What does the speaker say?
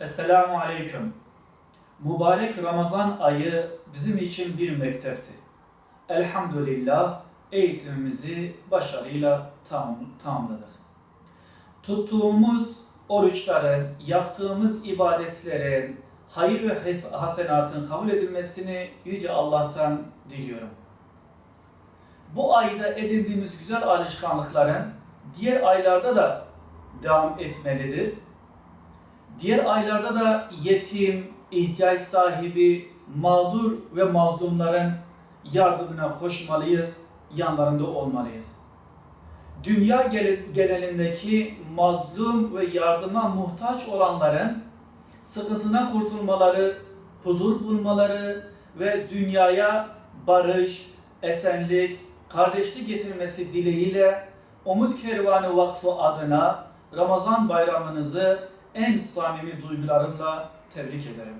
Esselamu Aleyküm. Mübarek Ramazan ayı bizim için bir mektepti. Elhamdülillah eğitimimizi başarıyla tam, tamamladık. Tuttuğumuz oruçların, yaptığımız ibadetlerin, hayır ve hasenatın kabul edilmesini Yüce Allah'tan diliyorum. Bu ayda edindiğimiz güzel alışkanlıkların diğer aylarda da devam etmelidir. Diğer aylarda da yetim, ihtiyaç sahibi, mağdur ve mazlumların yardımına koşmalıyız, yanlarında olmalıyız. Dünya genelindeki mazlum ve yardıma muhtaç olanların sıkıntından kurtulmaları, huzur bulmaları ve dünyaya barış, esenlik, kardeşlik getirmesi dileğiyle Umut Kervanı Vakfı adına Ramazan bayramınızı en samimi duygularımla tebrik ederim.